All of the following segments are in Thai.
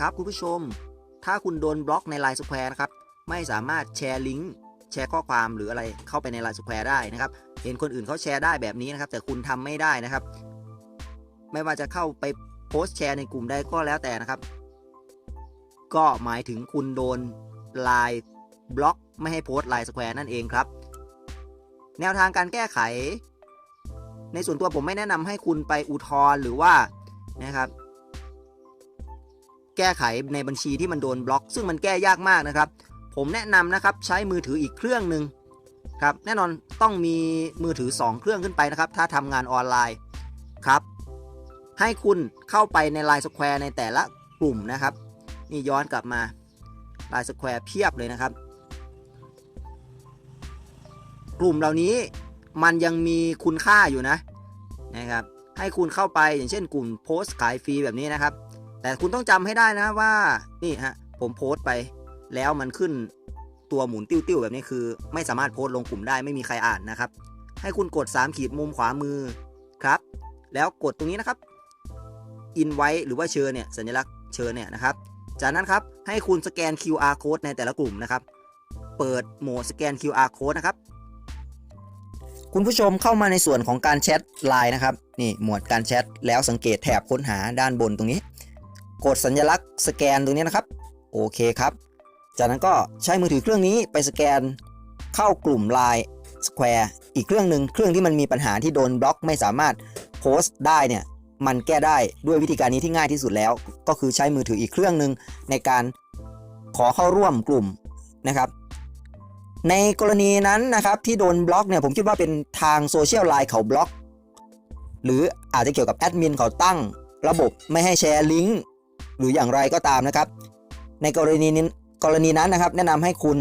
ครับคุณผู้ชม ถ้าคุณโดนบล็อกใน Line Square นะครับ ไม่สามารถแชร์ลิงก์แชร์ข้อความหรืออะไรเข้าไปใน Line Square ได้นะครับ เห็นคนอื่นเขาแชร์ได้แบบนี้นะครับ แต่คุณทำไม่ได้นะครับ ไม่ว่าจะเข้าไปโพสต์แชร์ในกลุ่มใดก็แล้วแต่นะครับ ก็หมายถึงคุณโดน Line บล็อก ไม่ให้โพสต์ Line Square นั่นเองครับ แนวทางการแก้ไข ในส่วนตัวผมไม่แนะนำให้คุณไปอุทธรณ์หรือว่านะครับ แก้ไขในบัญชีที่มันโดนบล็อก ซึ่งมันแก้ยากมากนะครับ ผมแนะนำนะครับใช้มือถืออีกเครื่องหนึ่งครับแน่นอนต้องมีมือถือ 2 เครื่องขึ้นไปนะครับ ถ้าทำงานออนไลน์ครับให้คุณเข้าไปใน Line Square ในแต่ละกลุ่มนะครับ นี่ย้อนกลับมา Line Square เพียบเลยนะครับ กลุ่มเหล่านี้มันยังมีคุณค่าอยู่นะนะครับ ให้คุณเข้าไปอย่างเช่นกลุ่มโพสต์ขายฟรีแบบนี้นะครับ แต่คุณต้องจำให้ได้นะว่านี่ฮะผมโพสต์ไป แล้วมันขึ้นตัวหมุนติ้วๆแบบนี้คือ ไม่สามารถโพสต์ลงกลุ่มได้ไม่มีใครอ่านนะครับ ให้คุณกด 3 ขีดมุมขวามือครับ แล้วกดตรงนี้นะครับอินไว้หรือว่าเชิญเนี่ยสัญลักษณ์เชิญเนี่ยนะครับ จากนั้นครับให้คุณสแกน QR code ในแต่ละกลุ่มนะครับ เปิดโหมดสแกน QR code นะครับ คุณผู้ชมเข้ามาในส่วนของการแชทไลน์นะครับ นี่หมวดการแชทแล้วสังเกตแถบค้นหาด้านบนตรงนี้ กดสัญลักษณ์สแกนตรงนี้นะครับ โอเคครับ จากนั้นก็ใช้มือถือเครื่องนี้ไปสแกนเข้ากลุ่ม Line Square อีกเครื่องหนึ่งเครื่องที่มันมีปัญหาที่โดนบล็อกไม่สามารถโพสต์ได้เนี่ยมันแก้ได้ด้วยวิธีการนี้ที่ง่ายที่สุดแล้ว ก็คือใช้มือถืออีกเครื่องหนึ่งในการขอเข้าร่วมกลุ่มนะครับ ในกรณีนั้นนะครับที่โดนบล็อกเนี่ยผมคิดว่าเป็นทางโซเชียลไลน์เขาบล็อก หรืออาจจะเกี่ยวกับแอดมินเขาตั้งระบบไม่ให้แชร์ลิงก์ หรืออย่างไรก็ตามนะครับ ในกรณีนี้กรณีนั้นนะครับ แนะนำให้คุณ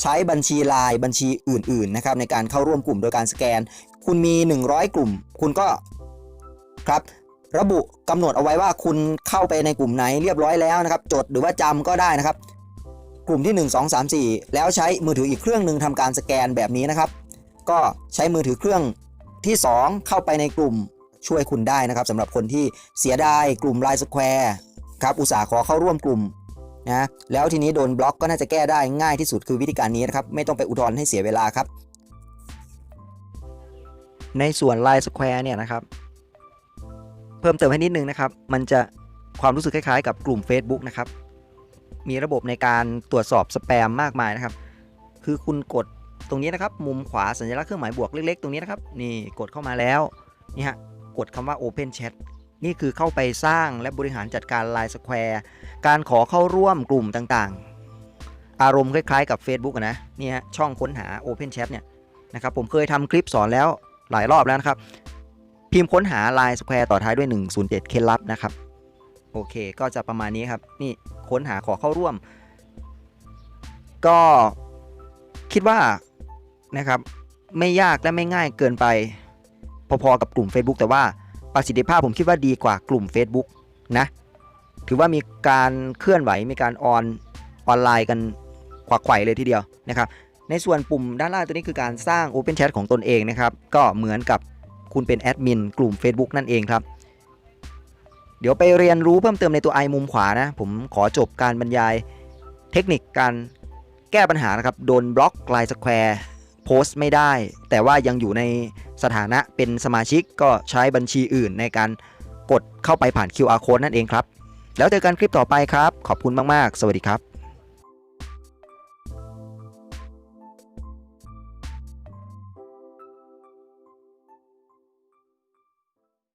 ใช้บัญชีไลน์บัญชีอื่น ๆ นะครับ ในการเข้าร่วมกลุ่มโดยการสแกน คุณมี 100 กลุ่ม คุณก็ครับ ระบุกำหนดเอาไว้ว่าคุณเข้าไปในกลุ่มไหนเรียบร้อยแล้วนะครับ จดหรือว่าจำก็ได้นะครับ กลุ่มที่ 1 2 3 4 แล้วใช้มือถืออีกเครื่องหนึ่งทำการสแกนแบบนี้นะครับ ก็ใช้มือถือเครื่องที่ 2 เข้าไปในกลุ่มช่วยคุณได้นะครับสำหรับคนที่เสียดายกลุ่ม Line Square ครั ครับอุตสาห์ขอเข้าร่วมกลุ่มนะแล้วทีนี้โดนบล็อกก็น่าจะแก้ได้ง่ายที่สุดคือวิธีการนี้นะครับ ไม่ต้องไปอุทธรณ์ให้เสียเวลาครับ ในส่วน Line Square เนี่ยนะครับ เพิ่มเติมให้นิดนึงนะครับ มันจะความรู้สึกคล้ายๆ กับกลุ่ม Facebook นะครับ มีระบบในการตรวจสอบสแปมมากมายนะครับ คือคุณกดตรงนี้นะครับ มุมขวาสัญลักษณ์เครื่องหมายบวกเล็กๆ ตรงนี้นะครับ นี่กดเข้ามาแล้วนี่ฮะกดคำว่า Open Chat นี่คือเข้าไปสร้างและบริหารจัดการ Line Square การขอเข้าร่วมกลุ่มต่างๆ อารมณ์คล้ายๆกับ Facebook อะนะนี่ฮะช่องค้นหา Open Chat เนี่ยนะครับผมเคยทำคลิปสอนแล้วหลายรอบแล้วนะครับ พิมพ์ค้นหา Line Square ต่อท้ายด้วย 107 เคล็ดลับนะครับ โอเคก็จะประมาณนี้ครับ นี่ค้นหาขอเข้าร่วม ก็คิดว่านะครับไม่ยากและไม่ง่ายเกินไป พอๆกับกลุ่ม Facebook แต่ว่า ประสิทธิภาพผมคิดว่าดีกว่ากลุ่ม Facebook นะ ถือว่ามีการเคลื่อนไหวมีการออนออนไลน์กันขวักไขว่เลยทีเดียวนะครับ ในส่วนปุ่มด้านล่างตัวนี้คือการสร้าง Open Chat ของตนเองนะครับ ก็เหมือนกับคุณเป็นแอดมินกลุ่ม Facebook นั่นเองครับ เดี๋ยวไปเรียนรู้เพิ่มเติมในตัวไอมุมขวานะ ผมขอจบการบรรยายเทคนิคการแก้ปัญหานะครับ โดนบล็อกไลน์สแควร์ โพสต์ไม่ได้ แต่ว่ายังอยู่ในสถานะเป็นสมาชิกก็ใช้บัญชีอื่นในการกดเข้าไปผ่าน QR code นั่นเองครับ แล้วเจอกันคลิปต่อไปครับ ขอบคุณมาก ๆ สวัสดีครับ